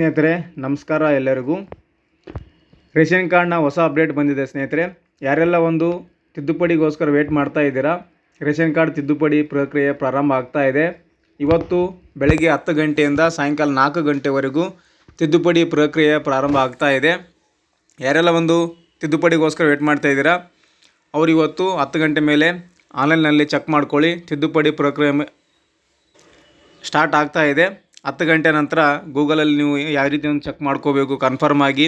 ಸ್ನೇಹಿತರೆ, ನಮಸ್ಕಾರ ಎಲ್ಲರಿಗೂ. ರೇಷನ್ ಕಾರ್ಡ್ನ ಹೊಸ ಅಪ್ಡೇಟ್ ಬಂದಿದೆ ಸ್ನೇಹಿತರೆ. ಯಾರೆಲ್ಲ ಒಂದು ತಿದ್ದುಪಡಿಗೋಸ್ಕರ ವೇಟ್ ಮಾಡ್ತಾ ಇದ್ದೀರಾ? ರೇಷನ್ ಕಾರ್ಡ್ ತಿದ್ದುಪಡಿ ಪ್ರಕ್ರಿಯೆ ಪ್ರಾರಂಭ ಆಗ್ತಾ ಇದೆ. ಇವತ್ತು ಬೆಳಗ್ಗೆ ಹತ್ತು ಗಂಟೆಯಿಂದ ಸಾಯಂಕಾಲ ನಾಲ್ಕು ಗಂಟೆವರೆಗೂ ತಿದ್ದುಪಡಿ ಪ್ರಕ್ರಿಯೆ ಪ್ರಾರಂಭ ಆಗ್ತಾ ಇದೆ. ಯಾರೆಲ್ಲ ಒಂದು ತಿದ್ದುಪಡಿಗೋಸ್ಕರ ವೇಟ್ ಮಾಡ್ತಾ ಇದ್ದೀರಾ? ಅವರು ಇವತ್ತು ಹತ್ತು ಗಂಟೆ ಮೇಲೆ ಆನ್ಲೈನ್ನಲ್ಲಿ ಚೆಕ್ ಮಾಡ್ಕೊಳ್ಳಿ. ತಿದ್ದುಪಡಿ ಪ್ರಕ್ರಿಯೆ ಸ್ಟಾರ್ಟ್ ಆಗ್ತಾ ಇದೆ. ಹತ್ತು ಗಂಟೆ ನಂತರ ಗೂಗಲಲ್ಲಿ ನೀವು ಯಾವ ರೀತಿ ಒಂದು ಚೆಕ್ ಮಾಡ್ಕೋಬೇಕು ಕನ್ಫರ್ಮ್ ಆಗಿ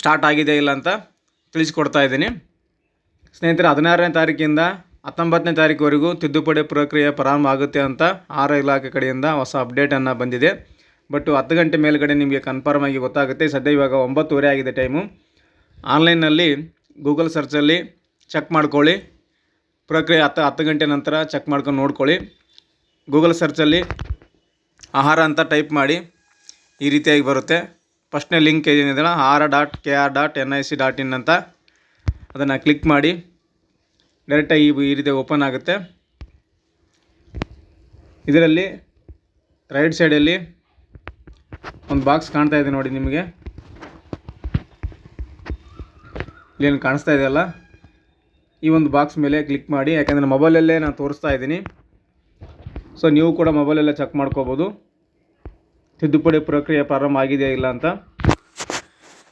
ಸ್ಟಾರ್ಟ್ ಆಗಿದೆ ಇಲ್ಲ ಅಂತ ತಿಳಿಸ್ಕೊಡ್ತಾ ಇದ್ದೀನಿ. ಸ್ನೇಹಿತರೆ, ಹದಿನಾರನೇ ತಾರೀಕಿಂದ ಹತ್ತೊಂಬತ್ತನೇ ತಾರೀಕುವರೆಗೂ ತಿದ್ದುಪಡಿ ಪ್ರಕ್ರಿಯೆ ಪ್ರಾರಂಭ ಆಗುತ್ತೆ ಅಂತ ಆರ ಇಲಾಖೆ ಕಡೆಯಿಂದ ಹೊಸ ಅಪ್ಡೇಟನ್ನು ಬಂದಿದೆ. ಬಟ್ ಹತ್ತು ಗಂಟೆ ಮೇಲುಗಡೆ ನಿಮಗೆ ಕನ್ಫರ್ಮ್ ಆಗಿ ಗೊತ್ತಾಗುತ್ತೆ. ಸದ್ಯ ಇವಾಗ ಒಂಬತ್ತುವರೆ ಆಗಿದೆ ಟೈಮು ಆನ್ಲೈನ್ನಲ್ಲಿ ಗೂಗಲ್ ಸರ್ಚಲ್ಲಿ ಚೆಕ್ ಮಾಡ್ಕೊಳ್ಳಿ. ಪ್ರಕ್ರಿಯೆ ಹತ್ತು ಹತ್ತು ಗಂಟೆ ನಂತರ ಚೆಕ್ ಮಾಡ್ಕೊಂಡು ನೋಡ್ಕೊಳ್ಳಿ. ಗೂಗಲ್ ಸರ್ಚಲ್ಲಿ ಆಹಾರ ಅಂತ ಟೈಪ್ ಮಾಡಿ ಈ ರೀತಿಯಾಗಿ ಬರುತ್ತೆ. ಫಸ್ಟ್ನೇ ಲಿಂಕ್ ಏನಿದೆ Ahara dot K R dot N I C dot in ಅಂತ ಅದನ್ನು ಕ್ಲಿಕ್ ಮಾಡಿ. ಡೈರೆಕ್ಟಾಗಿ ಈ ರೀತಿ ಓಪನ್ ಆಗುತ್ತೆ. ಇದರಲ್ಲಿ ರೈಟ್ ಸೈಡಲ್ಲಿ ಒಂದು ಬಾಕ್ಸ್ ಕಾಣ್ತಾ ಇದೆ ನೋಡಿ ನಿಮಗೆ. ಇಲ್ಲೇನು ಕಾಣಿಸ್ತಾ ಇದೆಯಲ್ಲ? ಈ ಒಂದು ಬಾಕ್ಸ್ ಮೇಲೆ ಕ್ಲಿಕ್ ಮಾಡಿ, ಯಾಕೆಂದರೆ ಮೊಬೈಲಲ್ಲೇ ನಾನು ತೋರಿಸ್ತಾ ಇದ್ದೀನಿ. ಸೊ ನೀವು ಕೂಡ ಮೊಬೈಲೆಲ್ಲ ಚೆಕ್ ಮಾಡ್ಕೋಬೋದು. ತಿದ್ದುಪಡಿ ಪ್ರಕ್ರಿಯೆ ಪ್ರಾರಂಭ ಆಗಿದೆಯಾ ಇಲ್ಲ ಅಂತ.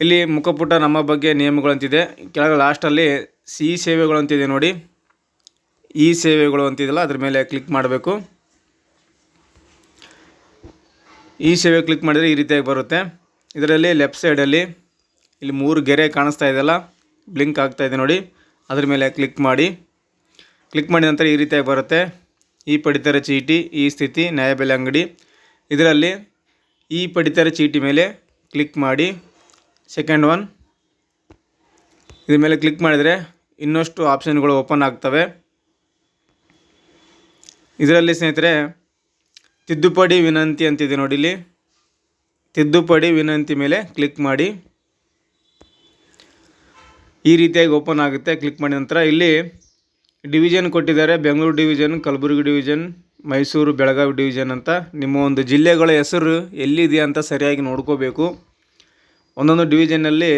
ಇಲ್ಲಿ ಮುಖಪುಟ ನಮ್ಮ ಬಗ್ಗೆ ನಿಯಮಗಳಂತಿದೆ. ಕೆಳಗೆ ಲಾಸ್ಟಲ್ಲಿ ಸಿ ಸೇವೆಗಳು ಅಂತಿದೆ ನೋಡಿ. ಈ ಸೇವೆಗಳು ಅಂತಿದೆಯಲ್ಲ, ಅದ್ರ ಮೇಲೆ ಕ್ಲಿಕ್ ಮಾಡಬೇಕು. ಈ ಸೇವೆ ಕ್ಲಿಕ್ ಮಾಡಿದರೆ ಈ ರೀತಿಯಾಗಿ ಬರುತ್ತೆ. ಇದರಲ್ಲಿ ಲೆಫ್ಟ್ ಸೈಡಲ್ಲಿ ಇಲ್ಲಿ ಮೂರು ಗೆರೆ ಕಾಣಿಸ್ತಾ ಇದೆಯಲ್ಲ ಬ್ಲಿಂಕ್ ಆಗ್ತಾ ಇದೆ ನೋಡಿ. ಅದ್ರ ಮೇಲೆ ಕ್ಲಿಕ್ ಮಾಡಿ. ಕ್ಲಿಕ್ ಮಾಡಿದ ನಂತರ ಈ ರೀತಿಯಾಗಿ ಬರುತ್ತೆ. ಈ ಪಡಿತರ ಚೀಟಿ, ಈ ಸ್ಥಿತಿ ನ್ಯಾಯಬೆಲೆ ಅಂಗಡಿ. ಇದರಲ್ಲಿ ಈ ಪಡಿತರ ಚೀಟಿ ಮೇಲೆ ಕ್ಲಿಕ್ ಮಾಡಿ. Second one. ಇದ್ರ ಮೇಲೆ ಕ್ಲಿಕ್ ಮಾಡಿದರೆ ಇನ್ನಷ್ಟು ಆಪ್ಷನ್ಗಳು ಓಪನ್ ಆಗ್ತವೆ. ಇದರಲ್ಲಿ ಸ್ನೇಹಿತರೆ, ತಿದ್ದುಪಡಿ ವಿನಂತಿ ಅಂತಿದೆ ನೋಡಿ ಇಲ್ಲಿ ತಿದ್ದುಪಡಿ ವಿನಂತಿ ಮೇಲೆ ಕ್ಲಿಕ್ ಮಾಡಿ. ಈ ರೀತಿಯಾಗಿ ಓಪನ್ ಆಗುತ್ತೆ, ಕ್ಲಿಕ್ ಮಾಡಿದ ನಂತರ ಇಲ್ಲಿ ಡಿವಿಷನ್ ಕೊಟ್ಟಿದ್ದಾರೆ. Bengaluru division Kalaburagi division Mysuru Belagavi division ಅಂತ. ನಿಮ್ಮ ಒಂದು ಜಿಲ್ಲೆಗಳ ಹೆಸರು ಎಲ್ಲಿದೆ ಅಂತ ಸರಿಯಾಗಿ ನೋಡ್ಕೋಬೇಕು. ಒಂದೊಂದು ಡಿವಿಷನ್ನಲ್ಲಿ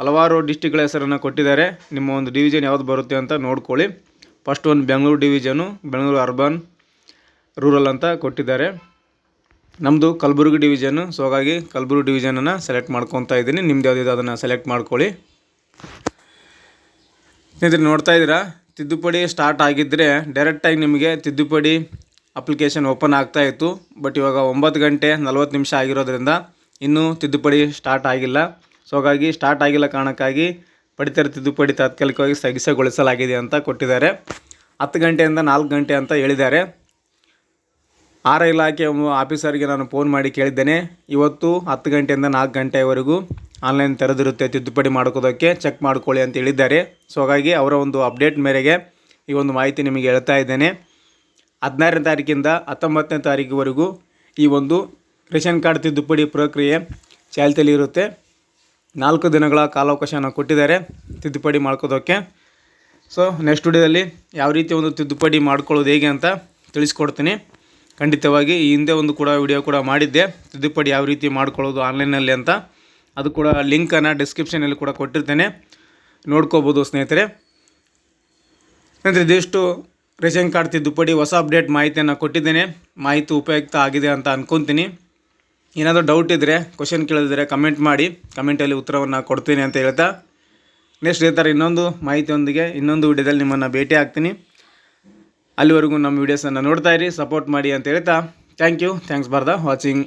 ಹಲವಾರು ಡಿಸ್ಟಿಕ್ಗಳ ಹೆಸರನ್ನು ಕೊಟ್ಟಿದ್ದಾರೆ. ನಿಮ್ಮ ಒಂದು ಡಿವಿಷನ್ ಯಾವ್ದು ಬರುತ್ತೆ ಅಂತ ನೋಡ್ಕೊಳ್ಳಿ. ಫಸ್ಟ್ ಒಂದು Bengaluru division Bengaluru urban rural ಅಂತ ಕೊಟ್ಟಿದ್ದಾರೆ. ನಮ್ಮದು ಕಲಬುರಗಿ ಡಿವಿಷನು ಸೊ ಹಾಗಾಗಿ ಕಲಬುರಗಿ ಡಿವಿಷನನ್ನು ಸೆಲೆಕ್ಟ್ ಮಾಡ್ಕೊತಾ ಇದ್ದೀನಿ. ನಿಮ್ದು ಯಾವುದಿದೆ ಅದನ್ನು ಸೆಲೆಕ್ಟ್ ಮಾಡ್ಕೊಳ್ಳಿ. ಸ್ನೇಹಿತರೆ, ನೋಡ್ತಾ ಇದ್ದೀರಾ? ತಿದ್ದುಪಡಿ ಸ್ಟಾರ್ಟ್ ಆಗಿದ್ದರೆ ಡೈರೆಕ್ಟಾಗಿ ನಿಮಗೆ ತಿದ್ದುಪಡಿ ಅಪ್ಲಿಕೇಶನ್ ಓಪನ್ ಆಗ್ತಾ ಇತ್ತು. ಬಟ್ ಇವಾಗ ಒಂಬತ್ತು ಗಂಟೆ ನಲ್ವತ್ತು ನಿಮಿಷ ಆಗಿರೋದ್ರಿಂದ ಇನ್ನೂ ತಿದ್ದುಪಡಿ ಸ್ಟಾರ್ಟ್ ಆಗಿಲ್ಲ. ಸೊ ಹಾಗಾಗಿ ಸ್ಟಾರ್ಟ್ ಆಗಿಲ್ಲ ಕಾರಣಕ್ಕಾಗಿ ಪಡಿತರ ತಿದ್ದುಪಡಿ ತಾತ್ಕಾಲಿಕವಾಗಿ ಸ್ಥಗಿತಗೊಳಿಸಲಾಗಿದೆ ಅಂತ ಕೊಟ್ಟಿದ್ದಾರೆ. ಹತ್ತು ಗಂಟೆಯಿಂದ ನಾಲ್ಕು ಗಂಟೆ ಅಂತ ಹೇಳಿದ್ದಾರೆ. ಆರ ಇಲಾಖೆ ಆಫೀಸರ್ಗೆ ನಾನು ಫೋನ್ ಮಾಡಿ ಕೇಳಿದ್ದೇನೆ. ಇವತ್ತು ಹತ್ತು ಗಂಟೆಯಿಂದ ನಾಲ್ಕು ಗಂಟೆವರೆಗೂ ಆನ್ಲೈನ್ ತೆರೆದಿರುತ್ತೆ, ತಿದ್ದುಪಡಿ ಮಾಡ್ಕೋದಕ್ಕೆ ಚೆಕ್ ಮಾಡ್ಕೊಳ್ಳಿ ಅಂತ ಹೇಳಿದ್ದಾರೆ. ಸೊ ಹಾಗಾಗಿ ಅವರ ಒಂದು ಅಪ್ಡೇಟ್ ಮೇರೆಗೆ ಈ ಒಂದು ಮಾಹಿತಿ ನಿಮಗೆ ಹೇಳ್ತಾ ಇದ್ದೇನೆ. ಹದಿನಾರನೇ ತಾರೀಕಿಂದ ಹತ್ತೊಂಬತ್ತನೇ ತಾರೀಕುವರೆಗೂ ಈ ಒಂದು ರೇಷನ್ ಕಾರ್ಡ್ ತಿದ್ದುಪಡಿ ಪ್ರಕ್ರಿಯೆ ಚಾಲ್ತಿಯಲ್ಲಿ ಇರುತ್ತೆ. ನಾಲ್ಕು ದಿನಗಳ ಕಾಲಾವಕಾಶನ ಕೊಟ್ಟಿದ್ದಾರೆ ತಿದ್ದುಪಡಿ ಮಾಡ್ಕೋದಕ್ಕೆ. ಸೊ ನೆಕ್ಸ್ಟ್ ವಿಡಿಯೋದಲ್ಲಿ ಯಾವ ರೀತಿ ಒಂದು ತಿದ್ದುಪಡಿ ಮಾಡ್ಕೊಳ್ಳೋದು ಹೇಗೆ ಅಂತ ತಿಳಿಸ್ಕೊಡ್ತೀನಿ. ಖಂಡಿತವಾಗಿ ಈ ಹಿಂದೆ ಒಂದು ಕೂಡ ವಿಡಿಯೋ ಕೂಡ ಮಾಡಿದ್ದೆ. ತಿದ್ದುಪಡಿ ಯಾವ ರೀತಿ ಮಾಡ್ಕೊಳ್ಳೋದು ಆನ್ಲೈನಲ್ಲಿ ಅಂತ. ಅದು ಕೂಡ ಲಿಂಕನ್ನು ಡಿಸ್ಕ್ರಿಪ್ಷನಲ್ಲಿ ಕೂಡ ಕೊಟ್ಟಿರ್ತೇನೆ. ನೋಡ್ಕೋಬೋದು ಸ್ನೇಹಿತರೆ. ಸ್ನೇಹಿತರೆ, ಇದಿಷ್ಟು ರೇಷನ್ ಕಾರ್ಡ್ ತಿದ್ದುಪಡಿ ಹೊಸ ಅಪ್ಡೇಟ್ ಮಾಹಿತಿಯನ್ನು ಕೊಟ್ಟಿದ್ದೇನೆ. ಮಾಹಿತಿ ಉಪಯುಕ್ತ ಆಗಿದೆ ಅಂತ ಅಂದ್ಕೊತೀನಿ ಏನಾದರೂ ಡೌಟ್ ಇದ್ದರೆ ಕ್ವಶನ್ ಕೇಳಿದ್ರೆ ಕಮೆಂಟ್ ಮಾಡಿ ಕಮೆಂಟಲ್ಲಿ ಉತ್ತರವನ್ನು ಕೊಡ್ತೀನಿ ಅಂತ ಹೇಳ್ತಾ. ನೆಕ್ಸ್ಟ್ ಇದೇ ಇನ್ನೊಂದು ಮಾಹಿತಿಯೊಂದಿಗೆ ಇನ್ನೊಂದು ವಿಡಿಯೋದಲ್ಲಿ ನಿಮ್ಮನ್ನು ಭೇಟಿ ಆಗ್ತೀನಿ. ಅಲ್ಲಿವರೆಗೂ ನಮ್ಮ ವೀಡಿಯೋಸನ್ನು ನೋಡ್ತಾ ಇರಿ ಸಪೋರ್ಟ್ ಮಾಡಿ ಅಂತ ಹೇಳ್ತಾ. Thank you thanks for the watching